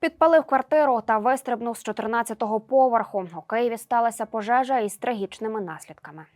Підпалив квартиру та вистрибнув з 14-го поверху. У Києві сталася пожежа із трагічними наслідками.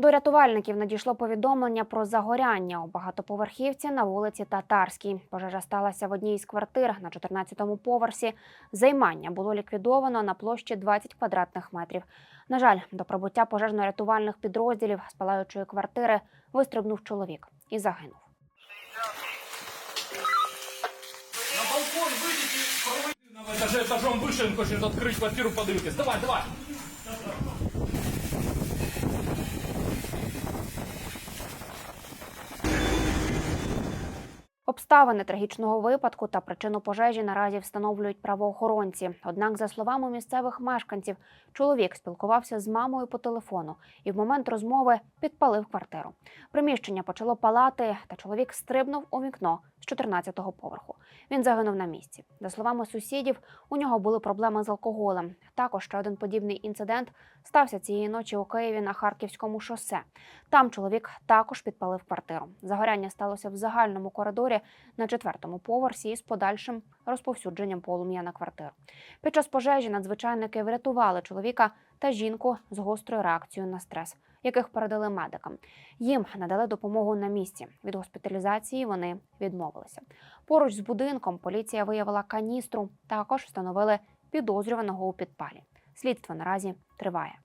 До рятувальників надійшло повідомлення про загоряння у багатоповерхівці на вулиці Татарській. Пожежа сталася в одній із квартир на 14-му поверсі. Займання було ліквідовано на площі 20 квадратних метрів. На жаль, до прибуття пожежно-рятувальних підрозділів з палаючої квартири вистрибнув чоловік і загинув. На балкон выйдите, проводите на этаже этажом выше, он хочет открыть квартиру подымитесь. Давай, давай. Обставини трагічного випадку та причину пожежі наразі встановлюють правоохоронці. Однак, за словами місцевих мешканців, чоловік спілкувався з мамою по телефону і в момент розмови підпалив квартиру. Приміщення почало палати, та чоловік стрибнув у вікно з 14-го поверху. Він загинув на місці. За словами сусідів, у нього були проблеми з алкоголем. Також ще один подібний інцидент стався цієї ночі у Києві на Харківському шосе. Там чоловік також підпалив квартиру. Загоряння сталося в загальному коридорі на четвертому поверсі із подальшим розповсюдженням полум'я на квартиру. Під час пожежі надзвичайники врятували чоловіка та жінку з гострою реакцією на стрес, яких передали медикам. Їм надали допомогу на місці. Від госпіталізації вони відмовилися. Поруч з будинком поліція виявила каністру. Також встановили підозрюваного у підпалі. Слідство наразі триває.